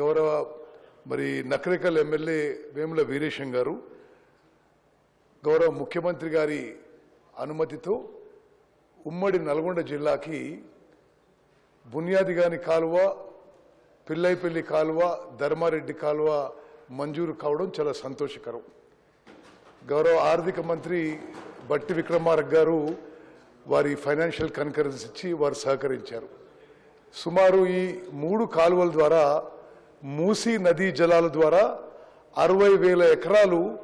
గౌరవ మరి నకరికల్ ఎమ్మెల్యే వేముల వీరేశం గారు గౌరవ ముఖ్యమంత్రి గారి అనుమతితో ఉమ్మడి నల్గొండ జిల్లాకి బునియాదిగాని కాలువ పిల్లైపల్లి కాలువ ధర్మారెడ్డి కాలువ మంజూరు కావడం చాలా సంతోషకరం. గౌరవ ఆర్థిక మంత్రి బట్టి విక్రమార్క గారు వారి ఫైనాన్షియల్ కన్కరెన్స్ ఇచ్చి వారు సహకరించారు. సుమారు ఈ మూడు కాలువల ద్వారా మూసీ నదీ జలాల ద్వారా అరవై వేల ఎకరాలు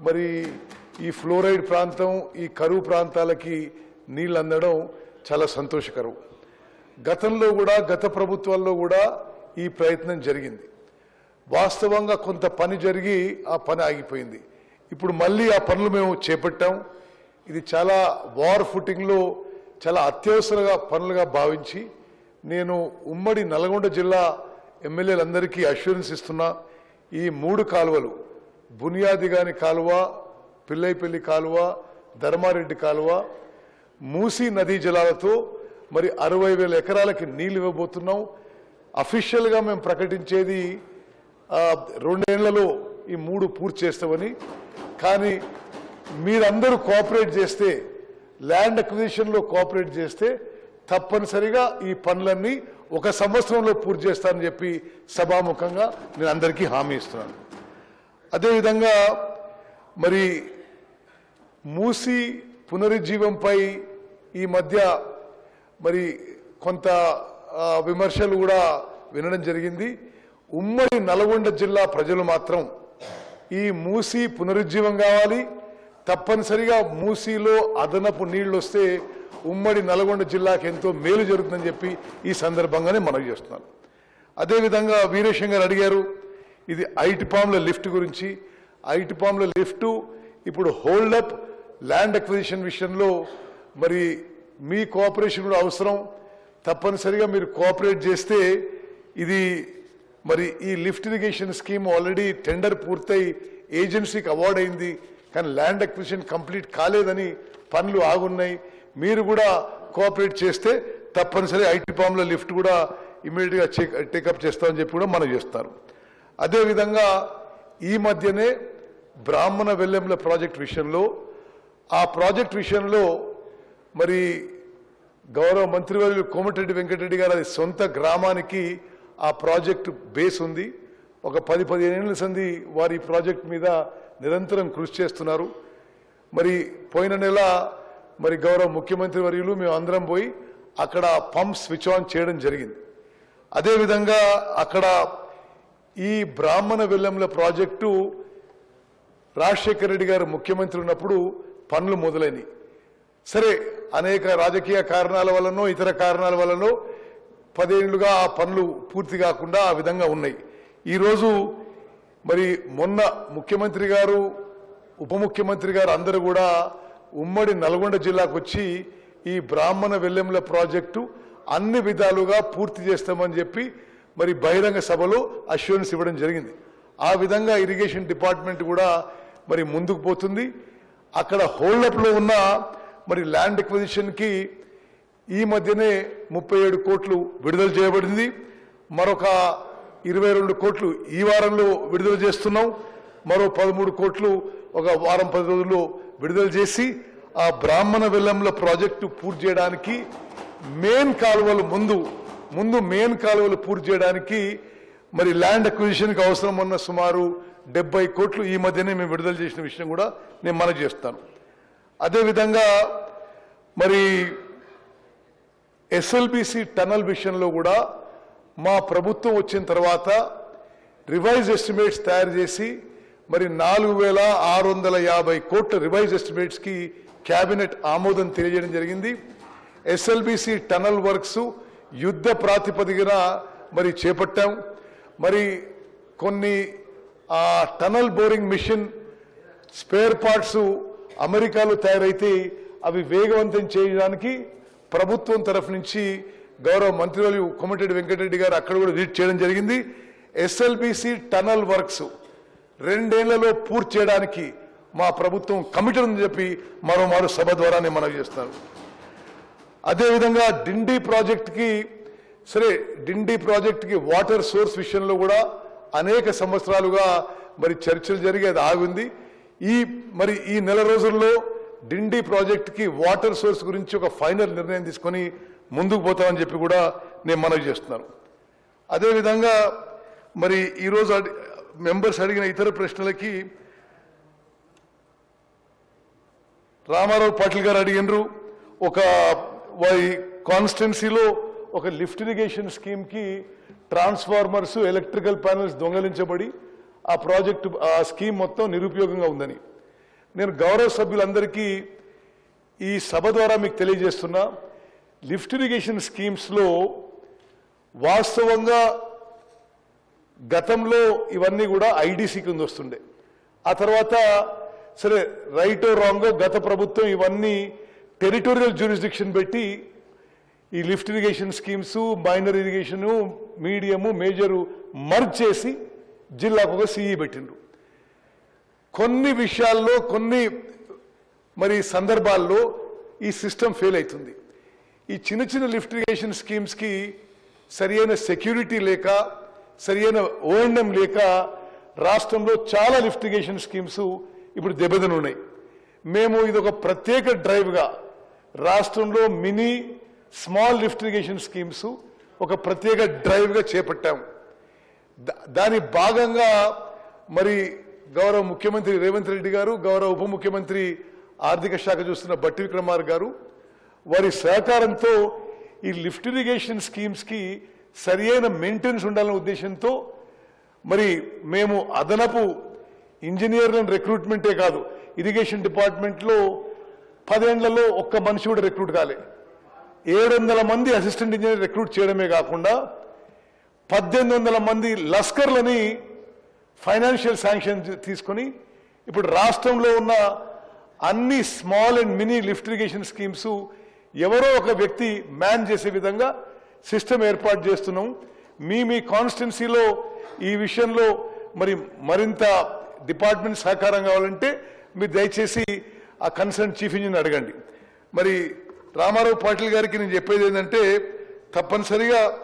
మరి ఈ ఫ్లోరైడ్ ప్రాంతం ఈ కరువు ప్రాంతాలకి నీళ్ళు అందడం చాలా సంతోషకరం. గతంలో కూడా గత ప్రభుత్వాల్లో కూడా ఈ ప్రయత్నం జరిగింది. వాస్తవంగా కొంత పని జరిగి ఆ పని ఆగిపోయింది. ఇప్పుడు మళ్ళీ ఆ పనులు మేము చేపట్టాం. ఇది చాలా వార్ ఫుటింగ్లో చాలా అత్యవసర పనులుగా భావించి నేను ఉమ్మడి నల్గొండ జిల్లా ఎమ్మెల్యేలందరికీ అష్యూరెన్స్ ఇస్తున్నా ఈ మూడు కాలువలు బునియాదిగాని కాలువ పిల్లైపల్లి కాలువ ధర్మారెడ్డి కాలువ మూసీ నదీ జలాలతో మరి అరవై వేల ఎకరాలకి నీళ్ళు ఇవ్వబోతున్నాం. అఫీషియల్గా మేము ప్రకటించేది రెండేళ్ళలో ఈ మూడు పూర్తి చేస్తామని. కానీ మీరందరూ కోఆపరేట్ చేస్తే ల్యాండ్ అక్విజిషన్లో కోఆపరేట్ చేస్తే తప్పనిసరిగా ఈ పనులన్నీ ఒక సంవత్సరంలో పూర్తి చేస్తానని చెప్పి సభాముఖంగా నేను అందరికీ హామీ ఇస్తున్నాను. అదేవిధంగా మరి మూసి పునరుజ్జీవంపై ఈ మధ్య మరి కొంత విమర్శలు కూడా వినడం జరిగింది. ఉమ్మడి నల్గొండ జిల్లా ప్రజలు మాత్రం ఈ మూసి పునరుజ్జీవం కావాలి. తప్పనిసరిగా మూసీలో అదనపు నీళ్ళు వస్తే ఉమ్మడి నల్గొండ జిల్లాకి ఎంతో మేలు జరుగుతుందని చెప్పి ఈ సందర్భంగానే మనవి చేస్తున్నాను. అదేవిధంగా వీరేశం గారు అడిగారు ఇది ఐటి పాముల లిఫ్ట్ గురించి. ఐటి పాముల లిఫ్ట్ ఇప్పుడు హోల్డప్ ల్యాండ్ అక్విజిషన్ విషయంలో మరి మీ కోఆపరేషన్ కూడా అవసరం. తప్పనిసరిగా మీరు కోఆపరేట్ చేస్తే ఇది మరి ఈ lift irrigation scheme already tender పూర్తయి ఏజెన్సీకి అవార్డ్ అయింది. కానీ ల్యాండ్ అక్విజిషన్ కంప్లీట్ కాలేదని పనులు ఆగున్నాయి. మీరు కూడా కోఆపరేట్ చేస్తే తప్పనిసరి ఐటీ పామ్ల లిఫ్ట్ కూడా ఇమీడియట్గా చెక్ టేకప్ చేస్తామని చెప్పి కూడా మనం చేస్తారు. అదేవిధంగా ఈ మధ్యనే బ్రాహ్మణ వెల్లెంల ప్రాజెక్ట్ విషయంలో ఆ ప్రాజెక్ట్ విషయంలో మరి గౌరవ మంత్రివర్యులు కోమటిరెడ్డి వెంకటరెడ్డి గారి సొంత గ్రామానికి ఆ ప్రాజెక్టు బేస్ ఉంది. ఒక పది పదిహేను ఏళ్ళ సంది వారి ప్రాజెక్ట్ మీద నిరంతరం కృషి చేస్తున్నారు. మరి పోయిన నెల మరి గౌరవ ముఖ్యమంత్రి వర్యులు మేము అందరం పోయి అక్కడ పంప్ స్విచ్ ఆన్ చేయడం జరిగింది. అదేవిధంగా అక్కడ ఈ బ్రాహ్మణ వెల్లంల ప్రాజెక్టు రాజశేఖర రెడ్డి గారు ముఖ్యమంత్రి ఉన్నప్పుడు పనులు మొదలైనవి. సరే అనేక రాజకీయ కారణాల వల్లనో ఇతర కారణాల వల్లనో పదేళ్ళుగా ఆ పనులు పూర్తి కాకుండా ఆ విధంగా ఉన్నాయి. ఈరోజు మరి మొన్న ముఖ్యమంత్రి గారు ఉప ముఖ్యమంత్రి గారు అందరూ కూడా ఉమ్మడి నల్గొండ జిల్లాకు వచ్చి ఈ బ్రాహ్మణ వెల్లెంల ప్రాజెక్టు అన్ని విధాలుగా పూర్తి చేస్తామని చెప్పి మరి బహిరంగ సభలో అష్యూరెన్స్ ఇవ్వడం జరిగింది. ఆ విధంగా ఇరిగేషన్ డిపార్ట్మెంట్ కూడా మరి ముందుకు పోతుంది. అక్కడ హోల్డప్లో ఉన్న మరి ల్యాండ్ ఎక్విజిషన్కి ఈ మధ్యనే ముప్పై ఏడు కోట్లు విడుదల చేయబడింది. మరొక ఇరవై రెండు కోట్లు ఈ వారంలో విడుదల చేస్తున్నాం. మరో పదమూడు కోట్లు ఒక వారం పది రోజుల్లో విడుదల చేసి ఆ బ్రాహ్మణ వెల్లంల ప్రాజెక్టు పూర్తి చేయడానికి మెయిన్ కాలువలు ముందు ముందు మెయిన్ కాలువలు పూర్తి చేయడానికి మరి ల్యాండ్ అక్విజిషన్కి అవసరం ఉన్న సుమారు డెబ్బై కోట్లు ఈ మధ్యనే మేము విడుదల చేసిన విషయం కూడా నేను మన చేస్తాను. అదేవిధంగా మరి ఎస్ఎల్బిసి టనల్ విషయంలో కూడా మా ప్రభుత్వం వచ్చిన తర్వాత రివైజ్ ఎస్టిమేట్స్ తయారు చేసి మరి నాలుగు వేల ఆరు వందల యాభై కోట్ల రివైజ్ ఎస్టిమేట్స్కి కేబినెట్ ఆమోదం తెలియజేయడం జరిగింది. ఎస్ఎల్బిసి టనల్ వర్క్స్ యుద్ధ ప్రాతిపదికన మరి చేపట్టాం. మరి కొన్ని ఆ tunnel boring machine spare parts అమెరికాలో తయారైతే అవి వేగవంతం చేయడానికి ప్రభుత్వం తరఫు నుంచి గౌరవ మంత్రివర్యులు కొమటిరెడ్డి వెంకటరెడ్డి గారు అక్కడ కూడా విజిట్ చేయడం జరిగింది. ఎస్ఎల్బిసి టనల్ వర్క్స్ రెండేళ్ళలో పూర్తి చేయడానికి మా ప్రభుత్వం కమిటీ ఉందని చెప్పి మరోమారు సభ ద్వారా నేను మనవి చేస్తాను అదేవిధంగా డిండి ప్రాజెక్టుకి సరే డిండి ప్రాజెక్టుకి వాటర్ సోర్స్ విషయంలో కూడా అనేక సంవత్సరాలుగా మరి చర్చలు జరిగి అది ఆగింది ఈ మరి ఈ నెల రోజుల్లో డిండి ప్రాజెక్టుకి వాటర్ సోర్స్ గురించి ఒక ఫైనల్ నిర్ణయం తీసుకొని ముందుకు పోతామని చెప్పి కూడా నేను మనవి చేస్తున్నాను. అదేవిధంగా మరి ఈరోజు మెంబర్స్ అడిగిన ఇతర ప్రశ్నలకి రామారావు పాటిల్ గారు అడిగినరు. ఒక వారి కాన్స్టిట్యున్సీలో ఒక లిఫ్ట్ ఇరిగేషన్ స్కీమ్కి ట్రాన్స్ఫార్మర్స్ ఎలక్ట్రికల్ ప్యానల్స్ దొంగలించబడి ఆ ప్రాజెక్టు ఆ స్కీమ్ మొత్తం నిరుపయోగంగా ఉందని. నేను గౌరవ సభ్యులందరికీ ఈ సభ ద్వారా మీకు తెలియజేస్తున్నా. లిఫ్ట్ ఇరిగేషన్ స్కీమ్స్లో వాస్తవంగా గతంలో ఇవన్నీ కూడా ఐడీసీ కింద వస్తుండే. ఆ తర్వాత సరే రైటో రాంగో గత ప్రభుత్వం ఇవన్నీ టెరిటోరియల్ జ్యూరిస్డిక్షన్ పెట్టి ఈ lift irrigation schemes minor irrigation medium major merge చేసి జిల్లాకు ఒక సిఈ పెట్టిండ్రు. కొన్ని విషయాల్లో కొన్ని మరి సందర్భాల్లో ఈ సిస్టమ్ ఫెయిల్ అవుతుంది ఈ చిన్న చిన్న లిఫ్ట్ ఇరిగేషన్ స్కీమ్స్కి సరియైన సెక్యూరిటీ లేక సరియైన ఓఎండం లేక రాష్ట్రంలో చాలా లిఫ్టిగేషన్ స్కీమ్స్ ఇప్పుడు దెబ్బతినున్నాయి. మేము ఇది ఒక ప్రత్యేక డ్రైవ్గా రాష్ట్రంలో మినీ స్మాల్ లిఫ్టిగేషన్ స్కీమ్స్ ఒక ప్రత్యేక డ్రైవ్గా చేపట్టాము. దా- దాని భాగంగా మరి గౌరవ ముఖ్యమంత్రి రేవంత్ రెడ్డి గారు గౌరవ ఉప ముఖ్యమంత్రి ఆర్థిక శాఖ చూస్తున్న బట్టి విక్రమార్ గారు వారి సహకారంతో ఈ లిఫ్ట్ ఇరిగేషన్ స్కీమ్స్కి సరియైన మెయింటెనెన్స్ ఉండాలనే ఉద్దేశంతో మరి మేము అదనపు ఇంజనీర్లను రిక్రూట్మెంటే కాదు ఇరిగేషన్ డిపార్ట్మెంట్లో పదేండ్లలో ఒక్క మనిషి కూడా రిక్రూట్ కాలే. ఏడు వందల మంది అసిస్టెంట్ ఇంజనీర్ రిక్రూట్ చేయడమే కాకుండా పద్దెనిమిది వందల మంది లస్కర్లని ఫైనాన్షియల్ శాంక్షన్ తీసుకొని ఇప్పుడు రాష్ట్రంలో ఉన్న అన్ని small and mini lift irrigation schemes ఎవరో ఒక వ్యక్తి మ్యాన్ చేసే విధంగా సిస్టమ్ ఏర్పాటు చేస్తున్నాం. మీ మీ కాన్స్టిట్యున్సీలో ఈ విషయంలో మరి మరింత డిపార్ట్మెంట్ సహకారం కావాలంటే మీరు దయచేసి ఆ కన్సర్న్ చీఫ్ ఇంజనీర్ అడగండి. మరి రామారావు పాటిల్ గారికి నేను చెప్పేది ఏంటంటే తప్పనిసరిగా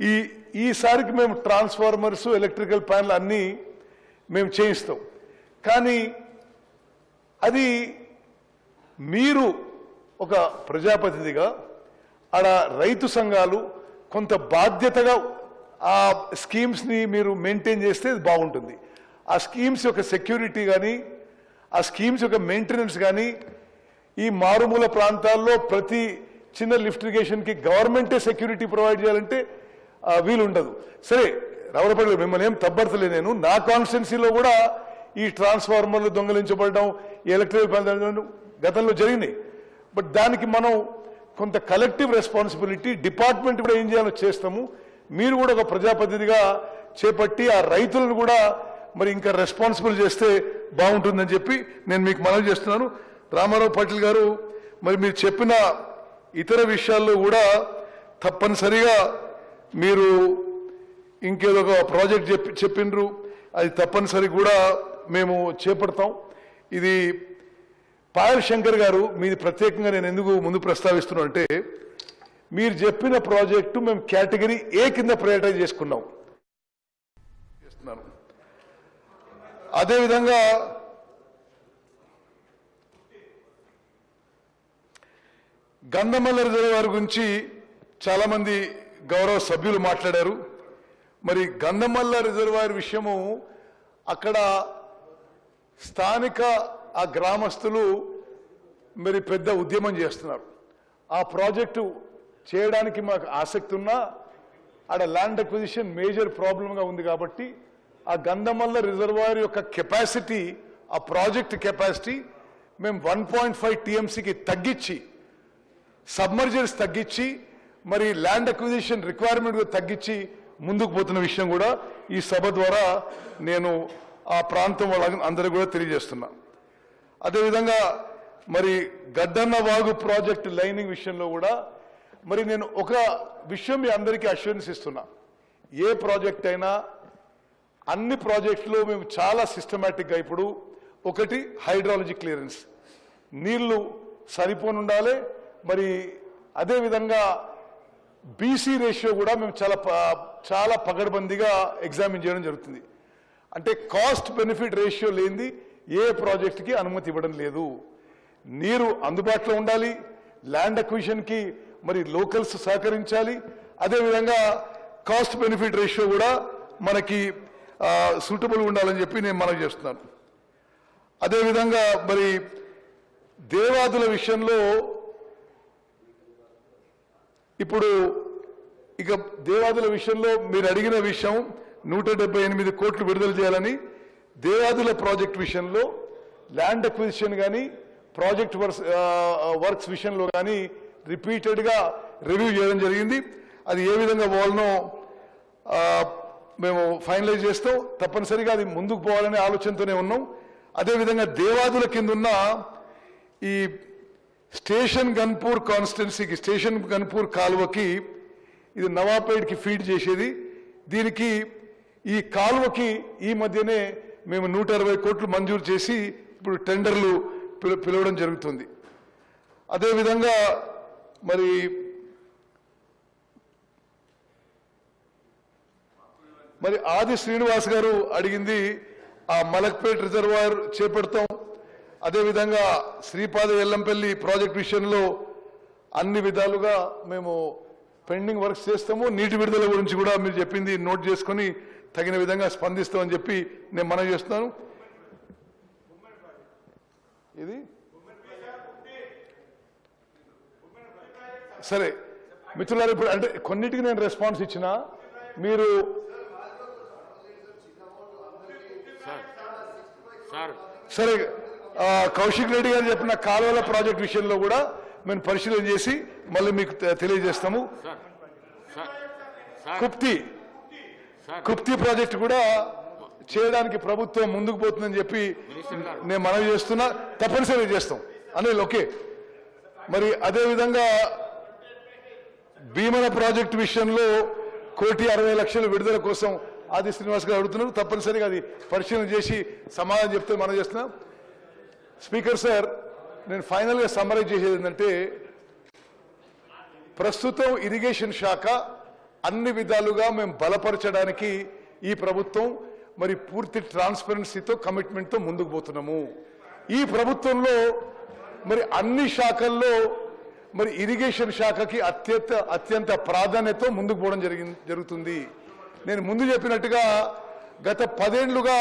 ఈ ఈసారికి మేము ట్రాన్స్ఫార్మర్స్ ఎలక్ట్రికల్ ప్యానల్ అన్నీ మేము చేయిస్తాం. కానీ అది మీరు ఒక ప్రజాప్రతినిధిగా ఆడ రైతు సంఘాలు కొంత బాధ్యతగా ఆ స్కీమ్స్ని మీరు మెయింటైన్ చేస్తే బాగుంటుంది. ఆ స్కీమ్స్ యొక్క సెక్యూరిటీ కానీ ఆ స్కీమ్స్ యొక్క మెయింటెనెన్స్ కానీ ఈ మారుమూల ప్రాంతాల్లో ప్రతి చిన్న లిఫ్ట్ ఇరిగేషన్కి గవర్నమెంటే సెక్యూరిటీ ప్రొవైడ్ చేయాలంటే వీలుండదు. వీలు ఉండదు సరే రవరపల్లి మిమ్మల్ని ఏం తబ్బర్తలే నేను. నా కాన్స్టిట్యున్సీలో కూడా ఈ ట్రాన్స్ఫార్మర్లు దొంగలించబడడం ఎలక్ట్రికల్ గతంలో జరిగినాయి. బట్ దానికి మనం కొంత కలెక్టివ్ రెస్పాన్సిబిలిటీ డిపార్ట్మెంట్ కూడా ఏం చేయాలో చేస్తాము. మీరు కూడా ఒక ప్రజాపతిగా చేపట్టి ఆ రైతులను కూడా మరి ఇంకా రెస్పాన్సిబుల్ చేస్తే బాగుంటుందని చెప్పి నేను మీకు మనవి చేస్తున్నాను. రామారావు పాటిల్ గారు మరి మీరు చెప్పిన ఇతర విషయాల్లో కూడా తప్పనిసరిగా మీరు ఇంకేదో ఒక ప్రాజెక్ట్ చెప్పి చెప్పిండ్రు అది తప్పనిసరి కూడా మేము చేపడతాం. ఇది పాయల్ శంకర్ గారు మీది ప్రత్యేకంగా నేను ఎందుకు ముందు ప్రస్తావిస్తున్నా అంటే మీరు చెప్పిన ప్రాజెక్టు మేము కేటగిరీ ఏ కింద ప్రయారిటైజ్ చేసుకున్నాం. చేస్తున్నాను. అదేవిధంగా గంధమల్ల రిజర్వాయర్ గురించి చాలామంది గౌరవ సభ్యులు మాట్లాడారు. మరి గంధమల్ల రిజర్వాయర్ విషయము అక్కడ స్థానిక ఆ గ్రామస్తులు మరి పెద్ద ఉద్యమం చేస్తున్నారు. ఆ ప్రాజెక్టు చేయడానికి మాకు ఆసక్తి ఉన్నా ఆడ ల్యాండ్ అక్విజిషన్ మేజర్ ప్రాబ్లంగా ఉంది కాబట్టి ఆ గంధమల్ల రిజర్వాయర్ యొక్క కెపాసిటీ ఆ ప్రాజెక్ట్ కెపాసిటీ మేము వన్ పాయింట్ ఫైవ్ టీఎంసీకి తగ్గించి సబ్మర్జర్స్ తగ్గించి మరి ల్యాండ్ అక్విజిషన్ రిక్వైర్మెంట్ తగ్గించి ముందుకు పోతున్న విషయం కూడా ఈ సభ ద్వారా నేను ఆ ప్రాంతం వాళ్ళ అందరూ కూడా తెలియజేస్తున్నా. అదేవిధంగా మరి గద్దన్న వాగు ప్రాజెక్ట్ లైనింగ్ విషయంలో కూడా మరి నేను ఒక విషయం మీ అందరికీ అష్యూరెన్స్ ఇస్తున్నా. ఏ ప్రాజెక్ట్ అయినా అన్ని ప్రాజెక్టులో మేము చాలా సిస్టమేటిక్గా ఇప్పుడు ఒకటి హైడ్రాలజీ క్లియరెన్స్. నీళ్ళు సరిపోని ఉండాలి. మరి అదేవిధంగా బీసీ రేషియో కూడా మేము చాలా చాలా పగడబందీగా ఎగ్జామిన్ చేయడం జరుగుతుంది. అంటే కాస్ట్ బెనిఫిట్ రేషియో లేనిది ఏ ప్రాజెక్టుకి అనుమతి ఇవ్వడం లేదు. నీరు అందుబాటులో ఉండాలి ల్యాండ్ అక్విజిషన్కి మరి లోకల్స్ సహకరించాలి. అదేవిధంగా కాస్ట్ బెనిఫిట్ రేషియో కూడా మనకి సూటబుల్ ఉండాలని చెప్పి నేను మనం చేస్తున్నాను. అదేవిధంగా మరి దేవాదుల విషయంలో ఇప్పుడు ఇక దేవాదుల విషయంలో మీరు అడిగిన విషయం నూట ఎనిమిది కోట్లు విడుదల చేయాలని దేవాదుల ప్రాజెక్ట్ విషయంలో ల్యాండ్ అక్విజిషన్ కానీ ప్రాజెక్ట్ వర్క్స్ వర్క్స్ విషయంలో కానీ రిపీటెడ్గా రివ్యూ చేయడం జరిగింది. అది ఏ విధంగా పోవాలనో మేము ఫైనలైజ్ చేస్తాం. తప్పనిసరిగా అది ముందుకు పోవాలనే ఆలోచనతోనే ఉన్నాం. అదేవిధంగా దేవాదుల కింద ఉన్న ఈ స్టేషన్ గన్పూర్ కాన్స్టిట్యున్సీకి స్టేషన్ గన్పూర్ కాలువకి ఇది నవాపేట్కి ఫీడ్ చేసేది. దీనికి ఈ కాలువకి ఈ మధ్యనే మేము నూట అరవై కోట్లు మంజూరు చేసి ఇప్పుడు టెండర్లు పిల- పిలవడం జరుగుతుంది. అదేవిధంగా మరి మరి ఆది శ్రీనివాస్ గారు అడిగింది ఆ మలక్పేట్ రిజర్వాయర్ చేపడతాం. అదేవిధంగా శ్రీపాద ఎల్లంపల్లి ప్రాజెక్ట్ విషయంలో అన్ని విధాలుగా మేము పెండింగ్ వర్క్స్ చేస్తాము. నీటి విడుదల గురించి కూడా మీరు చెప్పింది నోట్ చేసుకొని తగిన విధంగా స్పందిస్తామని చెప్పి నేను మనవి చేస్తున్నాను. ఇది? సరే మిత్రులారు ఇప్పుడు అంటే కొన్నిటికి నేను రెస్పాన్స్ ఇచ్చిన మీరు సార్ కౌశిక్ రెడ్డి గారు చెప్పిన కాలువల ప్రాజెక్ట్ విషయంలో కూడా మేము పరిశీలన చేసి మళ్ళీ మీకు తెలియజేస్తాము. కుప్తి కుప్తి ప్రాజెక్ట్ కూడా చేయడానికి ప్రభుత్వం ముందుకు పోతుందని చెప్పి. నేను మనవి చేస్తున్నా. తప్పనిసరిగా చేస్తాం. అనిల్ ఓకే. మరి అదే విధంగా భీమన ప్రాజెక్ట్ విషయంలో కోటి అరవై లక్షల విడుదల కోసం ఆది శ్రీనివాస్ గారు అడుగుతున్నారు. తప్పనిసరిగా అది పరిశీలన చేసి సమాధానం చెప్తే మనం చేస్తున్నాం. స్పీకర్ సార్ నేను ఫైనల్గా సమ్మరైజ్ చేసేది ఏంటంటే ప్రస్తుతం ఇరిగేషన్ శాఖ అన్ని విధాలుగా మేము బలపరచడానికి ఈ ప్రభుత్వం మరి పూర్తి ట్రాన్స్పరెన్సీతో కమిట్మెంట్తో ముందుకు పోతున్నాము. ఈ ప్రభుత్వంలో మరి అన్ని శాఖల్లో మరి ఇరిగేషన్ శాఖకి అత్యంత అత్యంత ప్రాధాన్యత ముందుకు పోవడం జరిగింది జరుగుతుంది. నేను ముందు చెప్పినట్టుగా గత పదేండ్లుగా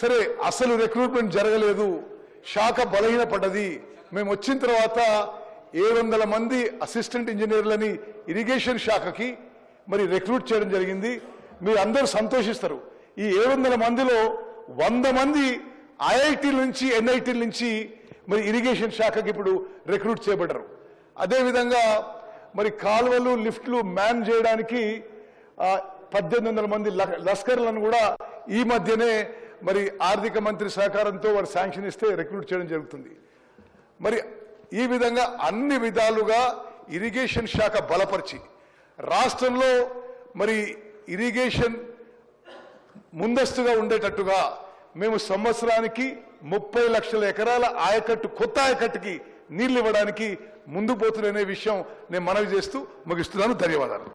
సరే అసలు రిక్రూట్మెంట్ జరగలేదు. శాఖ బలహీనపడ్డది. మేము వచ్చిన తర్వాత ఏడు వందల మంది అసిస్టెంట్ ఇంజనీర్లని ఇరిగేషన్ శాఖకి మరి రిక్రూట్ చేయడం జరిగింది. మీరు అందరూ సంతోషిస్తారు. ఈ ఏడు వందల మందిలో వంద మంది ఐఐటీల నుంచి ఎన్ఐటీల నుంచి మరి ఇరిగేషన్ శాఖకి ఇప్పుడు రిక్రూట్ చేయబడ్డారు. అదేవిధంగా మరి కాలువలు లిఫ్ట్లు మ్యాన్ చేయడానికి పద్దెనిమిది వందల మంది ల- లస్కర్లను కూడా ఈ మధ్యనే మరి ఆర్థిక మంత్రి సహకారంతో వారు శాంక్షన్ ఇస్తే రిక్రూట్ చేయడం జరుగుతుంది. మరి ఈ విధంగా అన్ని విధాలుగా ఇరిగేషన్ శాఖ బలపరిచి రాష్ట్రంలో మరి ఇరిగేషన్ ముందస్తుగా ఉండేటట్టుగా మేము సంవత్సరానికి ముప్పై లక్షల ఎకరాల ఆయకట్టు కొత్త ఆయకట్టుకి నీళ్ళు ఇవ్వడానికి ముందు పోతున్న విషయం నేను మనవి చేస్తూ ముగిస్తున్నాను. ధన్యవాదాలు.